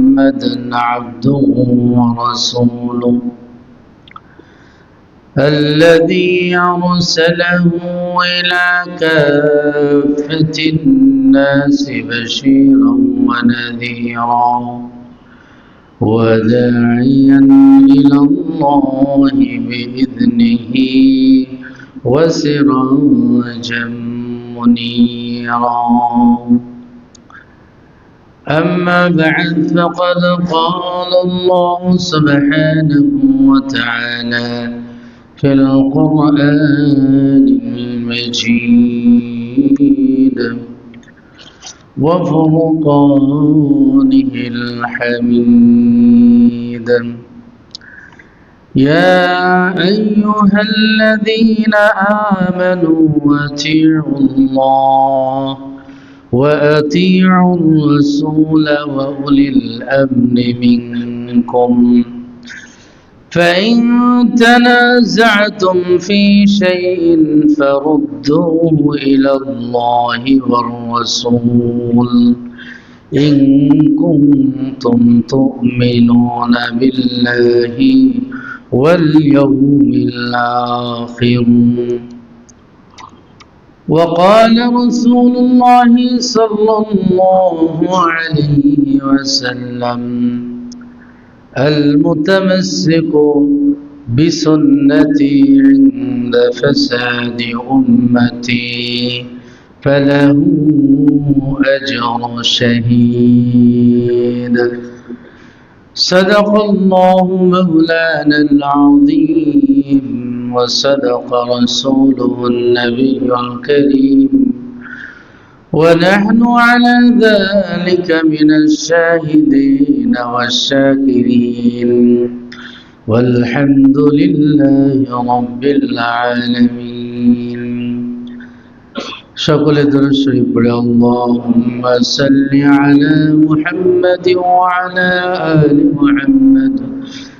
محمدا عبده ورسوله. الذي أرسله إلى كافة الناس بشيرا ونذيرا وداعيا إلى الله بإذنه وسراجا منيرا. أما بعد فقد قال الله سبحانه وتعالى في القرآن المجيد وفرقانه الحميد. يا أيها الذين آمنوا أطيعوا الله وأطيعوا الرسول وأولي الأمر منكم. فإن تنازعتم في شيء فردوه إلى الله والرسول. إن كنتم تؤمنون بالله واليوم الآخر. وقال رسول الله صلى الله عليه وسلم المتمسك بسنتي عند فساد أمتي فله أجر شهيد. صدق الله مولانا العظيم. وصدق رسوله النبي الكريم ونحن على ذلك من الشاهدين والشاكرين والحمد لله رب العالمين সকলে দরুদ শরীফ পড়ে আল্লাহুম্মা সাল্লি আলা মুহাম্মাদ ওয়া আলা আলি মুহাম্মাদ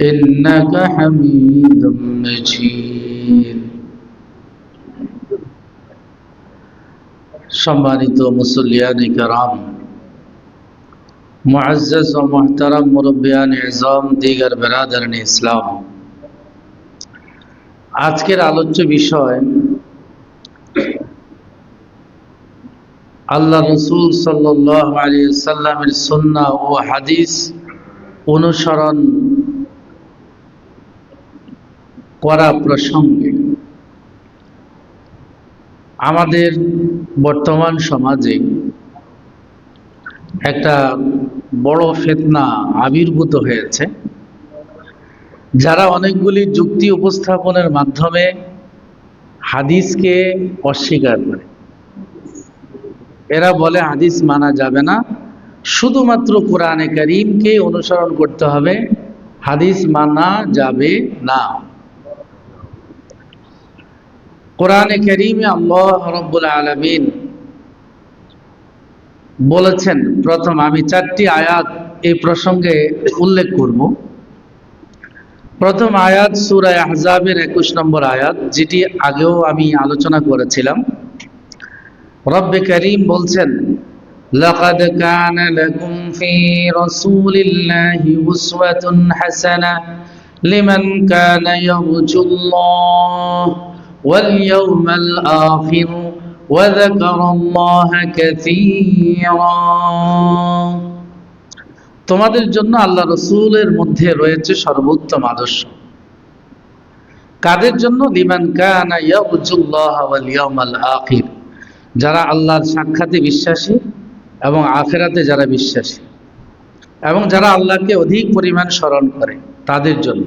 إنك حميد مجيد সম্মানিত মুসল্লিয়ান কারাম মুআজ্জাজ ও মুহতারাম মুরব্বিয়ান ইজাম দিগার বেরাদারান ইসলাম আজকের আলোচ্য বিষয় আল্লাহ রসুল সাল্লাহ আলী সাল্লামের সন্না ও হাদিস অনুসরণ করা প্রসঙ্গে আমাদের বর্তমান সমাজে একটা বড় ফেতনা আবির্ভূত হয়েছে। যারা অনেকগুলি যুক্তি উপস্থাপনের মাধ্যমে হাদিসকে অস্বীকার করে। এরা বলে, হাদিস মানা যাবে না। শুধুমাত্র কোরআনে করিমকে অনুসরণ করতে হবে। হাদিস মানা যাবে না। কোরআনে করিমে আল্লাহ রব্বুল আলমিন বলেছেন প্রথম আমি চারটি আয়াত এই প্রসঙ্গে উল্লেখ করব প্রথম আয়াত সুরায় আহজাবের একুশ নম্বর আয়াত যেটি আগেও আমি আলোচনা করেছিলাম রব্বে করিম বলছেন لقد كان لكم في رسول الله أسوة حسنة لمن كان يرجو الله واليوم الآخر وذكر الله كثيرا তোমাদের জন্য আল্লাহ রসুলের মধ্যে রয়েছে সর্বোত্তম আদর্শ কাদের জন্য লিমান কানা ইয়ারজুল্লাহ ওয়াল ইয়াউমাল আখির যারা আল্লাহর সাক্ষাতে বিশ্বাসী এবং আখেরাতে যারা বিশ্বাসী এবং যারা আল্লাহকে অধিক পরিমাণ স্মরণ করে তাদের জন্য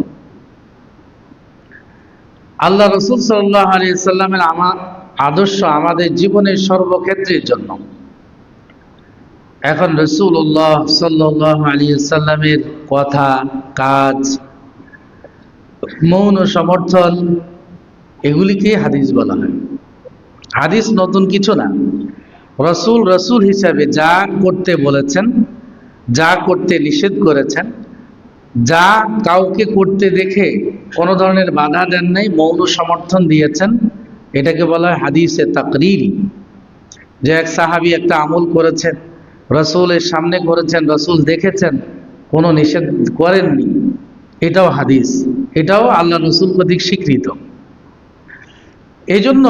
আল্লাহ রসুল সাল্লাহ আলী সাল্লামের আমার আদর্শ আমাদের জীবনের সর্বক্ষেত্রের জন্য। এখন রসুল্লাহ সাল্লাহ আলী সাল্লামের কথা, কাজ, মৌন সমর্থন, এগুলিকে হাদিস বলা হয়। হাদিস নতুন কিছু না। রসুল রসুল হিসাবে যা করতে বলেছেন, যা করতে নিষেধ করেছেন, যা কাউকে করতে দেখে কোনো ধরনের বাধা দেন নাই, মৌন সমর্থন দিয়েছেন। এটাকে বলা হয় হাদিসে তাকরিরি, যে এক সাহাবি একটা আমল করেছেন, রসুলের সামনে করেছেন, রসুল দেখেছেন, কোনো নিষেধ করেননি। এটাও হাদিস, এটাও আল্লাহ রসুল কর্তৃক স্বীকৃত। এই জন্য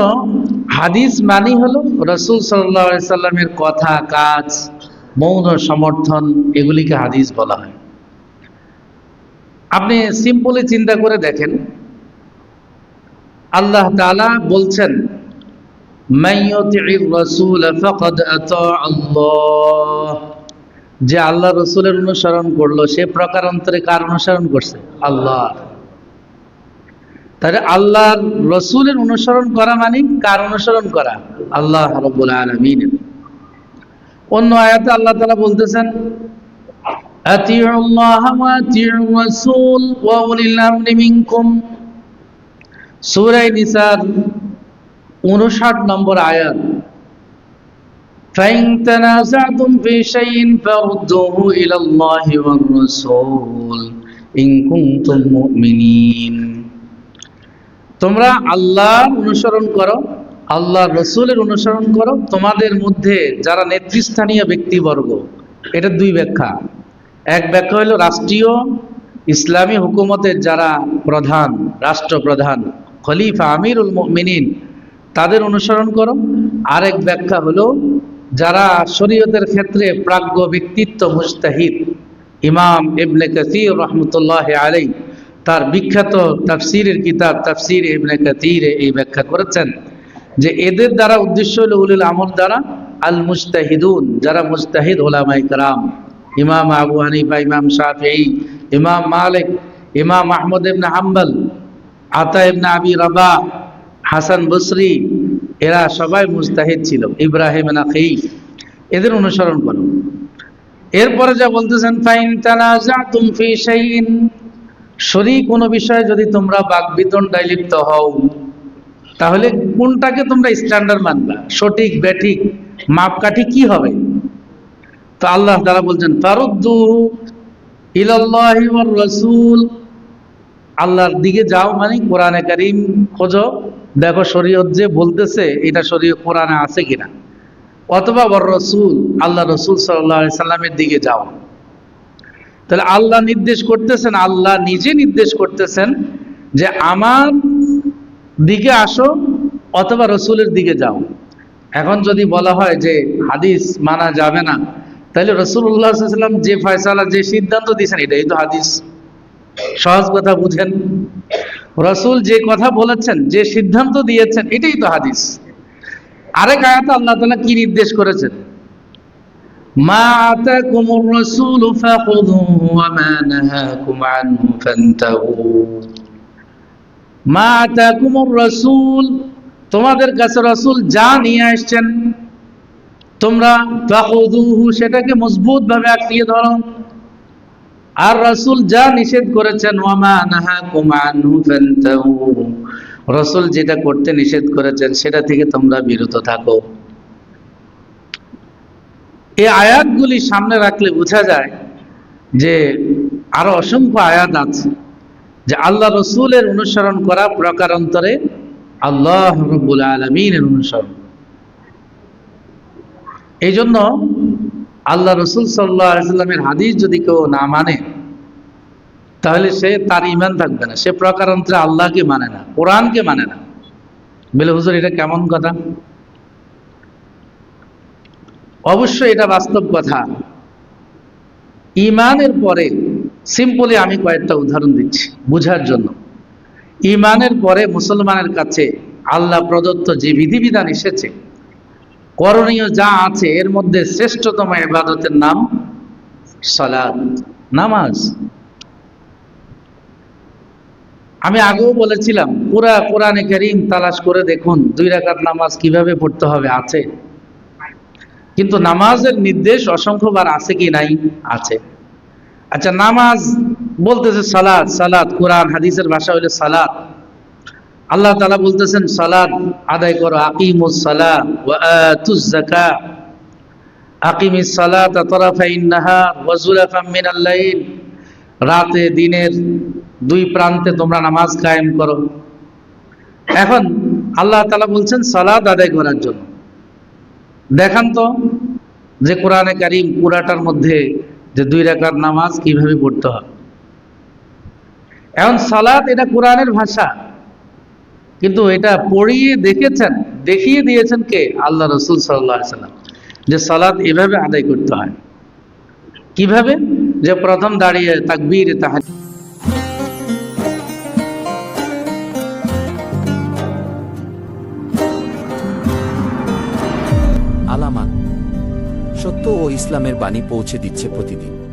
হাদিস মানি হলো রসুল সাল্লাহ সাল্লামের কথা, কাজ, মৌন সমর্থন, এগুলিকে হাদিস বলা হয়। আপনি সিম্পলি চিন্তা করে দেখেন। আল্লাহ তাআলা বলছেন যে আল্লাহ রসুলের অনুসরণ করল, সে প্রকার অন্তরে কার অনুসরণ করছে? আল্লাহ। তাহলে আল্লাহর রসুলের অনুসরণ করা মানে কার অনুসরণ করা? আল্লাহ রব্বুল আলমিন। অন্য আয়াতে আল্লাহ তালা বলতেছেন أطيعوا الله وأطيعوا الرسول وأولي الأمر منكم সূরা নিসার 59 নম্বর আয়াত فإن تنازعتم في شيء فردوه إلى الله والرسول إن كنتم مؤمنين তোমরা আল্লাহর অনুসরণ করো আল্লাহ রসুলের অনুসরণ করো তোমাদের মধ্যে যারা নেতৃস্থানীয় ব্যক্তিবর্গ এটা দুই ব্যাখ্যা এক ব্যাখ্যা হলো রাষ্ট্রীয় ইসলামী হুকুমতের যারা প্রধান, রাষ্ট্রপ্রধান, খলিফা আমিরুল মিনিন তাদের অনুসরণ করো। আরেক ব্যাখ্যা হলো যারা শরীয়তের ক্ষেত্রে প্রাজ্ঞ ব্যক্তিত্ব মুস্তাহিদ ইমাম ইবনে কাসির রহমতুল্লাহ আলাই তার বিখ্যাত তাফসিরের কিতাব তাফসির ইবনে কাতিরে এই ব্যাখ্যা করেছেন যে এদের দ্বারা উদ্দেশ্য হলো উলুল আমল দ্বারা আল মুস্তাহিদুন যারা মুস্তাহিদ ওলামাই কালাম ইমাম আবু হানিফা, ইমাম শাফি, ইমাম মালিক, ইমাম আহমদ ইবনে হাম্বল, আতা ইবনে আবি রাবা, হাসান বসরি, এরা সবাই মুস্তাহিদ ছিল। ইব্রাহিম নাকি এদের অনুসরণ করো। এরপরে যা বলতেছেন, ফাইন তানাজাতুম ফি শাইইন শরী কোনো বিষয়ে যদি তোমরা বাকবিতণ্ডায় লিপ্ত হও, তাহলে কোনটাকে তোমরা স্ট্যান্ডার্ড মানবা? সঠিক ব্যাঠিক মাপকাঠি কি হবে? তো আল্লাহ তারা বলছেন ফারুদ্দু ইলাল্লাহি ওয়ার আল্লাহর দিকে যাও মানে কোরআনে কারীম খোঁজো। দেখো শরীয়ত যে বলতেছে, এটা শরীয়ত কোরআনে আছে কিনা। অথবা ওয়ার রাসূল আল্লাহ রাসূল আলাইহি সাল্লামের দিকে যাও। তাহলে আল্লাহ নির্দেশ করতেছেন, আল্লাহ নিজে নির্দেশ করতেছেন যে আমার দিকে আসো অথবা রসুলের দিকে যাও। এখন যদি বলা হয় যে হাদিস মানা যাবে না তাহলে রসুল্লাহাম যে ফয়সালা, যে সিদ্ধান্ত দিয়েছেন, এটাই তো হাদিস। সহজ কথা বুঝেন। রসুল যে কথা বলেছেন, যে সিদ্ধান্ত দিয়েছেন, এটাই তো হাদিস। আরেক আয়াত আল্লাহ তালা কি নির্দেশ করেছেন? মা তোমাদের কাছে রাসূল যা নিয়ে আসছেন তোমরা সেটাকে মজবুত ভাবে আঁকড়িয়ে ধরো। আর রাসূল যা নিষেধ করেছেন আনহু যেটা করতে নিষেধ করেছেন, সেটা থেকে তোমরা বিরত থাকো। এই আয়াতগুলি সামনে রাখলে বোঝা যায় যে আরও অসংখ্য আয়াত আছে যে আল্লাহ রসুলের অনুসরণ করা প্রকারান্তরে আল্লাহ রব্বুল আলমিনের অনুসরণ। এই জন্য আল্লাহ রসুল সাল্লামের হাদিস যদি কেউ না মানে তাহলে সে তার ইমান থাকবে না। সে প্রকারান্তরে আল্লাহকে মানে না, কোরআনকে মানে না। বলে, হুজুর, এটা কেমন কথা? অবশ্যই এটা বাস্তব কথা। ইমানের পরে, সিম্পলি আমি কয়েকটা উদাহরণ দিচ্ছি বুঝার জন্য। ইমানের পরে মুসলমানের কাছে আল্লাহ প্রদত্ত যে বিধিবিধান এসেছে করণীয় যা আছে, এর মধ্যে শ্রেষ্ঠতম ইবাদতের নাম সালাদ নামাজ। আমি আগেও বলেছিলাম, পুরা কোরআনে করিম তালাশ করে দেখুন, দুই রাকাত নামাজ কীভাবে পড়তে হবে, আছে। কিন্তু নামাজের নির্দেশ অসংখ্যবার আছে কি নাই, আছে। আচ্ছা নামাজ বলতেছে সালাদ সালাদ কোরআন, হাদিসের ভাষা হইলে সালাদ আল্লাহ তালা বলতেছেন সালাদ আদায় করো, আকিমুস আতুজ যাকাত। আকিমিস সালাত তরাফাইন নাহার ওয়া যুলাফাম মিনাল লাইল। রাতে, দিনের দুই প্রান্তে তোমরা নামাজ কায়েম করো। এখন আল্লাহ তালা বলছেন সালাদ আদায় করার জন্য। দেখান তো যে কোরআনে কারিম পুরাটার মধ্যে যে দুই রাকাত নামাজ কীভাবে পড়তে হয়। এখন সালাদ এটা কোরআনের ভাষা। কিন্তু এটা পড়িয়ে দেখেছেন, দেখিয়ে দিয়েছেন কে? আল্লাহ রসুল সাল্লাম, যে সালাত এভাবে আদায় করতে হয়। কীভাবে? যে প্রথম দাঁড়িয়ে তাকবীর তাহার আলামান সত্য ও ইসলামের বাণী পৌঁছে দিচ্ছে প্রতিদিন।